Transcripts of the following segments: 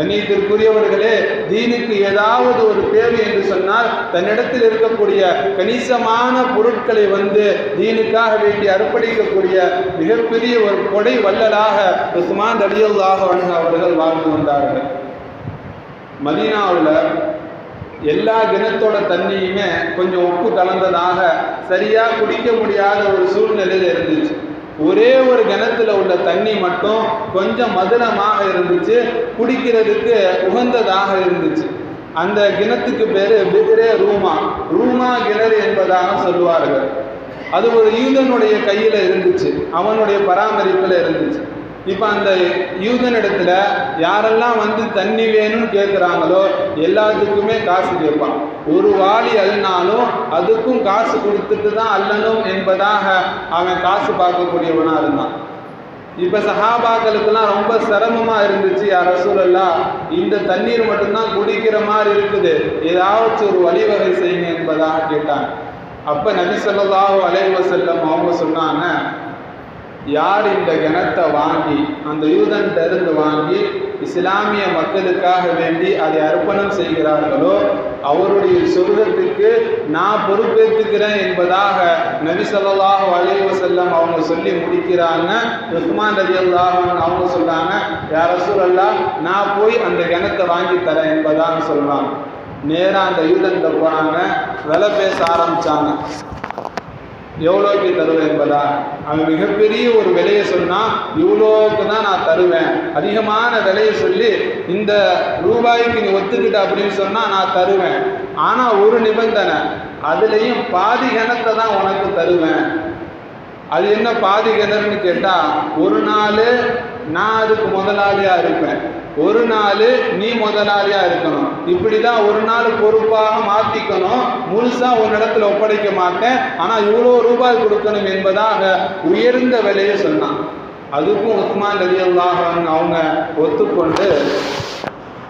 கண்ணியத்திற்குரியவர்களே தீனுக்கு ஏதாவது ஒரு தேவை என்று சொன்னால் தன்னிடத்தில் இருக்கக்கூடிய கணிசமான பொருட்களை வந்து தீனுக்காக வேண்டி அர்ப்பணிக்கக்கூடிய மிகப்பெரிய ஒரு கொடை வள்ளலாக உஸ்மான் ரலியல்லாஹு அவர்கள் வாழ்ந்து வந்தார்கள். மதீனாவில் எல்லா கிணத்தோட தண்ணியுமே கொஞ்சம் உப்பு கலந்ததாக சரியாக குடிக்க முடியாத ஒரு சூழ்நிலையில் இருந்துச்சு. ஒரே ஒரு கிணத்துல உள்ள தண்ணி மட்டும் கொஞ்சம் மதுரமாக இருந்துச்சு குடிக்கிறதுக்கு உகந்ததாக இருந்துச்சு. அந்த கிணத்துக்கு பேரு பிதிரே ரூமா. ரூமா கிணறு என்பதாக சொல்லுவார்கள். அது ஒரு யூதனுடைய கையில இருந்துச்சு அவனுடைய பராமரிப்புல இருந்துச்சு. இப்போ அந்த யூதனிடத்துல யாரெல்லாம் வந்து தண்ணி வேணும்னு கேட்குறாங்களோ எல்லாத்துக்குமே காசு கேட்பான் ஒரு வாளி அள்ளினாலும் அதுக்கும் காசு கொடுத்துட்டு தான் அல்லணும் என்பதாக அவன் காசு பார்க்கக்கூடியவனாக இருந்தான். இப்போ சஹாபாக்களுக்கெல்லாம் ரொம்ப சிரமமாக இருந்துச்சு யார் ரசூலல்லா இந்த தண்ணீர் மட்டும்தான் குடிக்கிற மாதிரி இருக்குது. ஏதாச்சும் ஒரு வழிவகை செய்யுங்க என்பதாக கேட்டாங்க. அப்போ நபி ஸல்லல்லாஹு அலைஹி வஸல்லம் அவங்க சொன்னாங்க யார் இந்த கிணத்தை வாங்கி அந்த யூதன்கிட்ட இருந்து வாங்கி இஸ்லாமிய மக்களுக்காக வேண்டி அதை அர்ப்பணம் செய்கிறார்களோ அவருடைய சொர்க்கத்துக்கு நான் பொறுப்பேற்றுக்கிறேன் என்பதாக நபி ஸல்லல்லாஹு அலைஹி அவங்க சொல்லி முடிக்கிறாங்க. உஸ்மான் ரதி அல்லாஹன் அவங்க சொல்கிறாங்க யார் ரசூலல்லாஹ் நான் போய் அந்த கிணத்தை வாங்கி தரேன் என்பதாக சொல்கிறாங்க நேராக அந்த யூதன்கிட்ட போனாங்க விலை பேச ஆரம்பித்தாங்க எவ்வளோக்கு தருவேன் என்பதா? அவன் மிகப்பெரிய ஒரு விலையை சொன்னான் இவ்வளோக்கு தான் நான் தருவேன். அதிகமான விலையை சொல்லி இந்த ரூபாய்க்கு நீ ஒத்துக்கிட்ட அப்படின்னு சொன்னால் நான் தருவேன். ஆனால் ஒரு நிபந்தனை அதுலேயும் பாதி கணத்தை தான் உனக்கு தருவேன். அது என்ன பாதி கிணறுன்னு கேட்டால் ஒரு நாள் நான் அதுக்கு முதலாளியாக இருப்பேன். ஒரு நாள் நீ முதலாளியாக இருக்கணும். இப்படி தான் ஒரு நாள் பொறுப்பாக கொடுக்கணும். முழுசாக ஒரு இடத்துல ஒப்படைக்க மாட்டேன். ஆனால் இவ்வளோ ரூபாய் கொடுக்கணும் என்பதாக உயர்ந்த விலையை சொன்னான். அதுக்கும் உஸ்மான் ரலியல்லாஹு அல்லாஹன் அவங்க ஒத்துக்கொண்டு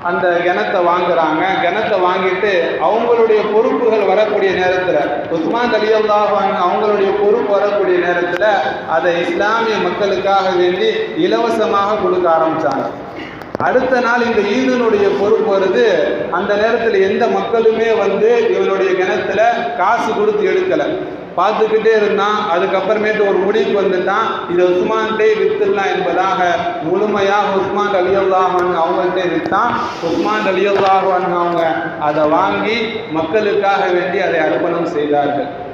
அந்த கிணத்தை வாங்குறாங்க. கிணத்தை வாங்கிட்டு அவங்களுடைய பொறுப்புகள் வரக்கூடிய நேரத்தில் உஸ்மான் அலியல்லாஹ் அவங்களுடைய பொறுப்பு வரக்கூடிய நேரத்தில் அதை இஸ்லாமிய மக்களுக்காக வேண்டி இலவசமாக கொடுக்க ஆரம்பிச்சாங்க. அடுத்த நாள் இந்த ஈதனுடைய பொறுப்பு வருது. அந்த நேரத்தில் எந்த மக்களுமே வந்து இவனுடைய கிணத்துல காசு கொடுத்து எடுக்கலை. பார்த்துக்கிட்டே இருந்தான். அதுக்கப்புறமேட்டு ஒரு முடிவுக்கு வந்துட்டான். இதை உஸ்மான்கிட்டே வித்துடலாம் என்பதாக முழுமையாக உஸ்மான் அலியல்லாஹன் அவங்கள்ட்டே விற்றான் உஸ்மான் அலியல்லாஹன் அவங்க அதை வாங்கி மக்களுக்காக வேண்டி அதை அர்ப்பணம் செய்தார்கள்.